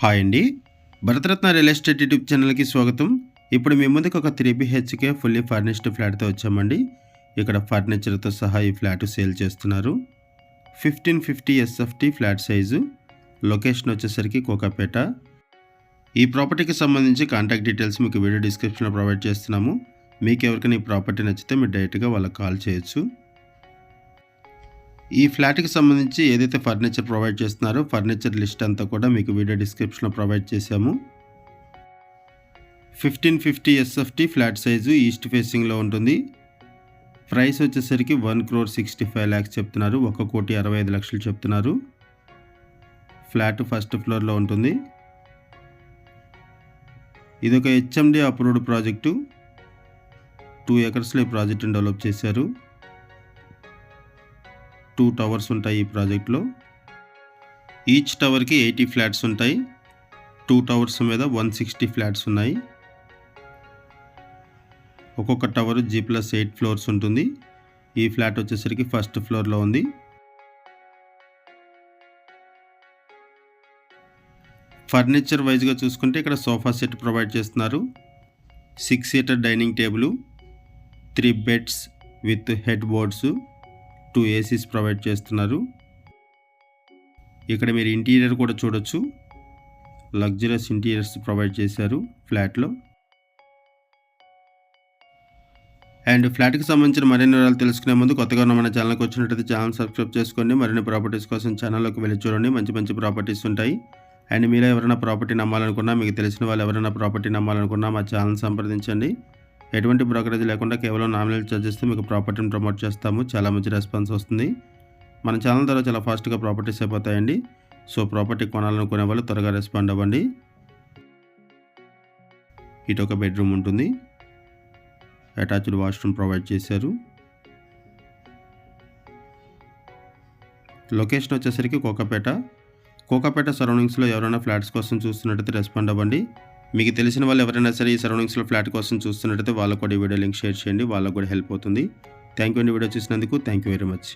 Hi అండి. Bharat Ratna real estate YouTube ఛానల్కి స్వాగతం. ఇప్పుడు మీ ముందుకు ఒక త్రీ బిహెచ్కే ఫుల్లీ ఫర్నిష్డ్ ఫ్లాట్తో వచ్చామండి. ఇక్కడ ఫర్నిచర్తో సహా ఈ ఫ్లాట్ సేల్ చేస్తున్నారు. Fifteen fifty SFT flat size. Location వచ్చేసరికి కోకాపేట. ఈ ప్రాపర్టీకి సంబంధించి కాంటాక్ట్ డీటెయిల్స్ మీకు వీడియో డిస్క్రిప్షన్లో ప్రొవైడ్ చేస్తున్నాము. మీకు ఎవరికైనా ఈ ప్రాపర్టీ నచ్చితే మీరు డైరెక్ట్గా వాళ్ళకి కాల్ చేయొచ్చు. ఈ ఫ్లాట్కి సంబంధించి ఏదైతే ఫర్నిచర్ ప్రొవైడ్ చేస్తున్నారో ఫర్నిచర్ లిస్ట్ అంతా కూడా మీకు వీడియో డిస్క్రిప్షన్లో ప్రొవైడ్ చేశాము. Fifteen fifty SFT flat size east ఫేసింగ్లో ఉంటుంది. ప్రైస్ వచ్చేసరికి one crore sixty five lakhs చెప్తున్నారు. ఒక కోటి అరవై ఐదు లక్షలు చెప్తున్నారు. ఫ్లాట్ ఫస్ట్ ఫ్లోర్లో ఉంటుంది. ఇది ఒక హెచ్ఎండి అప్రూవ్డ్ ప్రాజెక్టు. టూ ఎకర్స్లో ఈ ప్రాజెక్టును డెవలప్ చేశారు. టూ టవర్స్ ఉంటాయి ఈ ప్రాజెక్ట్లో. ఈచ్ టవర్కి ఎయిటీ ఫ్లాట్స్ ఉంటాయి. టూ టవర్స్ మీద వన్ సిక్స్టీ ఫ్లాట్స్ ఉన్నాయి. ఒక్కొక్క tower G plus eight floors ఉంటుంది. ఈ ఫ్లాట్ వచ్చేసరికి ఫస్ట్ ఫ్లోర్లో ఉంది. ఫర్నిచర్ వైజ్గా చూసుకుంటే ఇక్కడ సోఫా సెట్ ప్రొవైడ్ చేస్తున్నారు. Six seater dining table three beds with head boards two ACs provide చేస్తున్నారు. ఇక్కడ మీరు ఇంటీరియర్ కూడా చూడొచ్చు. లగ్జరస్ ఇంటీరియర్స్ ప్రొవైడ్ చేశారు ఫ్లాట్లో అండ్ ఫ్లాట్కి సంబంధించిన మరిన్ని వివరాలు తెలుసుకునే ముందు కొత్తగా ఉన్న మన ఛానల్కి వచ్చినట్టయితే ఛానల్ సబ్స్క్రైబ్ చేసుకోండి. మరిన్ని ప్రాపర్టీస్ కోసం ఛానల్లోకి వెళ్ళి చూడండి. మంచి మంచి ప్రాపర్టీస్ ఉంటాయి. అండ్ మీలో ఎవరైనా ప్రాపర్టీ నమ్మాలనుకున్నా మీకు తెలిసిన వాళ్ళు ఎవరైనా ప్రాపర్టీ నమ్మాలనుకున్నా మా ఛానల్ సంప్రదించండి. ఎటువంటి బ్రోకరేజ్ లేకుండా కేవలం నామినల్ ఛార్జెస్తో మీకు ప్రాపర్టీని ప్రమోట్ చేస్తాము. చాలా మంచి రెస్పాన్స్ వస్తుంది. మన ఛానల్ ద్వారా చాలా ఫాస్ట్గా ప్రాపర్టీస్ అయిపోతాయండి. సో ప్రాపర్టీ కొనాలనుకునే వాళ్ళు త్వరగా రెస్పాండ్ అవ్వండి. ఇటు ఒక బెడ్రూమ్ ఉంటుంది. అటాచ్డ్ వాష్రూమ్ ప్రొవైడ్ చేశారు. లొకేషన్ వచ్చేసరికి కోకపేట. కోకాపేట సరౌండింగ్స్లో ఎవరైనా ఫ్లాట్స్ కోసం చూస్తున్నట్టయితే రెస్పాండ్ అవ్వండి. మీకు తెలిసిన వాళ్ళు ఎవరైనా సరే ఈ సరౌండింగ్స్లో ఫ్లాట్ కోసం చూస్తున్నట్టయితే వాళ్ళకు కూడా ఈ వీడియో లింక్ షేర్ చేయండి వాళ్ళకు కూడా హెల్ప్ అవుతుంది. థ్యాంక్ యూ అండి వీడియో చూసినందుకు థ్యాంక్ యూ వెరీ మచ్.